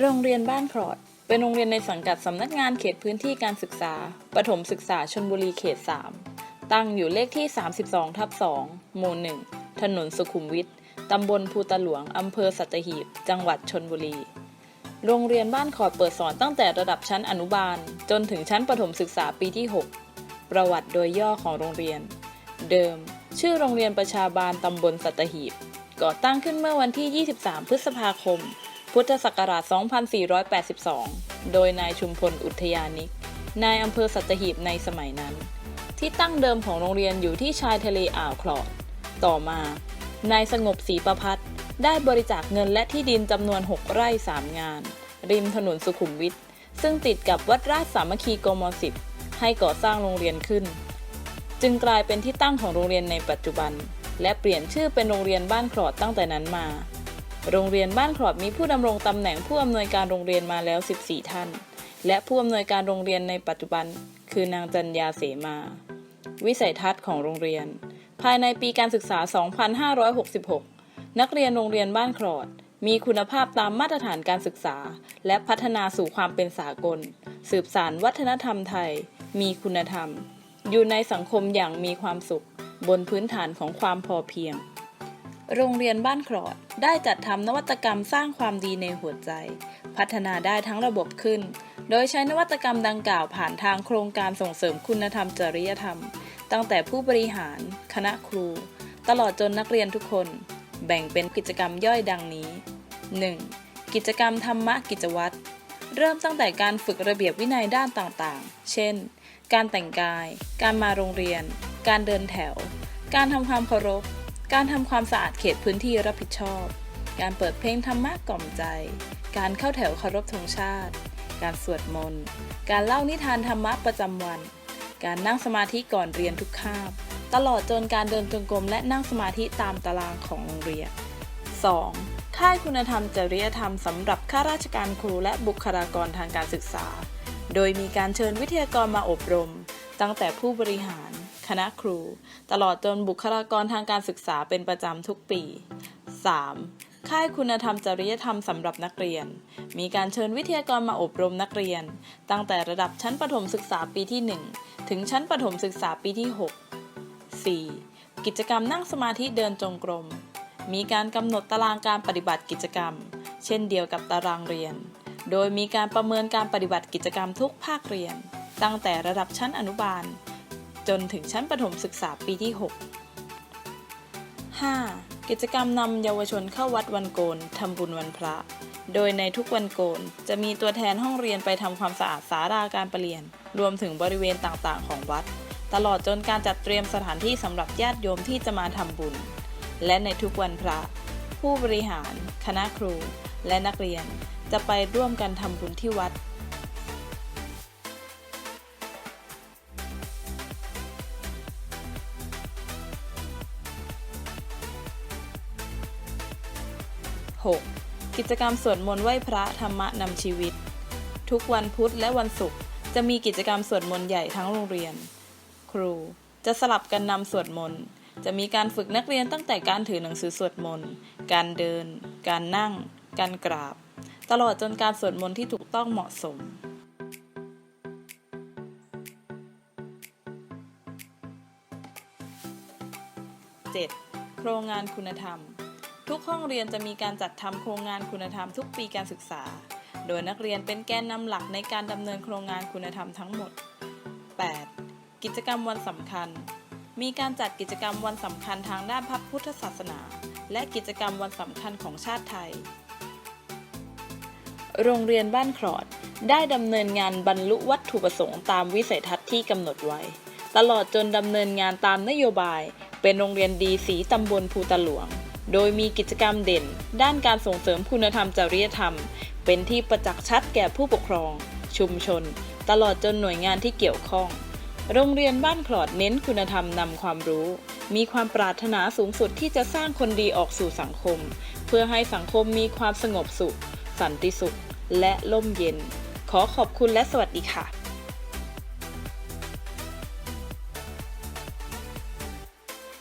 โรงเรียนบ้านคลอด เป็นโรงเรียนในสังกัดสำนักงานเขตพื้นที่การศึกษา ประถมศึกษาชนบุรีเขต 3 ตั้งอยู่เลขที่ 32 ทับ 2 หมู่ 1 ถนนสุขุมวิท ตำบลภูตะหลวง อำเภอสัตหีบ จังหวัดชนบุรี โรงเรียนบ้านขอดเปิดสอนตั้งแต่ระดับชั้นอนุบาล จนถึงชั้นประถมศึกษาปีที่ 6 ประวัติโดยย่อของโรงเรียน เดิม ชื่อโรงเรียนประชาบาลตำบลสัตหีบ ก่อตั้งขึ้นเมื่อวันที่ 23 พฤษภาคม พุทธศักราช 2482 โดยนายชุมพลอุทยานิก นายอำเภอสัตหีบในสมัยนั้น ที่ตั้งเดิมของโรงเรียนอยู่ที่ชายทะเลอ่าวคลอด ต่อมา นายสงบศรีประพัฒน์ได้บริจาคเงินและที่ดินจำนวน 6 ไร่ 3 งาน ริมถนนสุขุมวิทซึ่งติดกับวัดราชสามัคคีกม10ให้ก่อสร้างโรงเรียนขึ้น จึงกลายเป็นที่ตั้งของโรงเรียนในปัจจุบัน และเปลี่ยนชื่อเป็นโรงเรียนบ้านคลอดตั้งแต่นั้นมา โรงเรียนบ้านคลอดมีผู้ดำรงตำแหน่งผู้อำนวยการโรงเรียนมาแล้ว 14 ท่าน และผู้อำนวยการโรงเรียนในปัจจุบัน คือนางจันยาเสมา วิสัยทัศน์ของโรงเรียน ภายในปีการศึกษา 2566 นักเรียนโรงเรียนบ้านคลอด มีคุณภาพตามมาตรฐานการศึกษา และพัฒนาสู่ความเป็นสากล สืบสานวัฒนธรรมไทย มีคุณธรรม อยู่ในสังคมอย่างมีความสุข บนพื้นฐานของความพอเพียง โรงเรียนบ้านคลอดได้จัดทำนวัตกรรมสร้างความดีในหัวใจ พัฒนาได้ทั้งระบบขึ้น โดยใช้นวัตกรรมดังกล่าวผ่านทางโครงการส่งเสริมคุณธรรมจริยธรรม ตั้งแต่ผู้บริหาร คณะครู ตลอดจนนักเรียนทุกคน แบ่งเป็นกิจกรรมย่อยดังนี้ 1. กิจกรรมธรรมะกิจวัตร เริ่มตั้งแต่การฝึกระเบียบวินัยด้านต่างๆ เช่น การแต่งกาย การมาโรงเรียน การเดินแถว การทำความเคารพ การทำความสะอาดเขตพื้นที่รับผิดชอบ การเปิดเพลงธรรมะกล่อมใจ การเข้าแถวเคารพธงชาติ การสวดมนต์ การเล่านิทานธรรมะประจำวัน การนั่งสมาธิก่อนเรียนทุกคาบ ตลอดจนการเดินจงกรมและนั่งสมาธิตามตารางของโรงเรียน 2. ค่ายคุณธรรมจริยธรรมสำหรับข้าราชการครูและบุคลากรทางการศึกษา โดยมีการเชิญวิทยากรมาอบรม ตั้งแต่ผู้บริหาร คณะครู ตลอดจนบุคลากรทางการศึกษาเป็นประจำทุกปี 3. ค่ายคุณธรรมจริยธรรมสำหรับนักเรียน มีการเชิญวิทยากรมาอบรมนักเรียน ตั้งแต่ระดับชั้นประถมศึกษาปีที่ 1 ถึงชั้นประถมศึกษาปีที่ 6 4. กิจกรรมนั่งสมาธิเดินจงกรม มีการกำหนดตารางการปฏิบัติกิจกรรม เช่นเดียวกับตารางเรียน โดยมีการประเมินการปฏิบัติกิจกรรมทุกภาคเรียน ตั้งแต่ระดับชั้นอนุบาล จนถึงชั้นประถมศึกษาปีที่ 6 5. กิจกรรมนำเยาวชนเข้าวัดวันโกนทำบุญวันพระ โดยในทุกวันโกนจะมีตัวแทนห้องเรียนไปทำความสะอาดสาราการประเรียน รวมถึงบริเวณต่างๆ ของวัด ตลอดจนการจัดเตรียมสถานที่สำหรับญาติโยมที่จะมาทำบุญ และในทุกวันพระ ผู้บริหาร คณะครู และนักเรียนจะไปร่วมกันทำบุญที่วัด 6. กิจกรรมสวดมนต์ไหว้พระธรรมะนำชีวิต ทุกวันพุธและวันศุกร์จะมีกิจกรรมสวดมนต์ใหญ่ทั้งโรงเรียน ครูจะสลับกันนำสวดมนต์จะมีการฝึกนักเรียนตั้งแต่การถือหนังสือสวดมนต์ การเดิน การนั่ง การกราบ ตลอดจนการสวดมนต์ที่ถูกต้องเหมาะสม 7. โครงงานคุณธรรม ทุกห้องเรียนจะมีการจัดทำโครงงานคุณธรรมทุกปีการศึกษา โดยนักเรียนเป็นแกนนำหลักในการดำเนินโครงงานคุณธรรมทั้งหมด 8. กิจกรรมวันสำคัญ มีการจัดกิจกรรมวันสำคัญทางด้านพระพุทธศาสนา และกิจกรรมวันสำคัญของชาติไทย โรงเรียนบ้านคลอดได้ดำเนินงานบรรลุวัตถุประสงค์ตามวิสัยทัศน์ที่กำหนดไว้ ตลอดจนดำเนินงานตามนโยบาย เป็นโรงเรียนดีสีตำบลภูตะหลวง โดยมีกิจกรรมเด่น ด้านการส่งเสริมคุณธรรมจริยธรรม เป็นที่ประจักษ์ชัดแก่ผู้ปกครอง ชุมชน ตลอดจนหน่วยงานที่เกี่ยวข้อง โรงเรียนบ้านคลอดเน้นคุณธรรมนำความรู้ มีความปรารถนาสูงสุดที่จะสร้างคนดีออกสู่สังคม เพื่อให้สังคมมีความสงบสุข สันติสุข และร่มเย็น ขอขอบคุณและสวัสดีค่ะ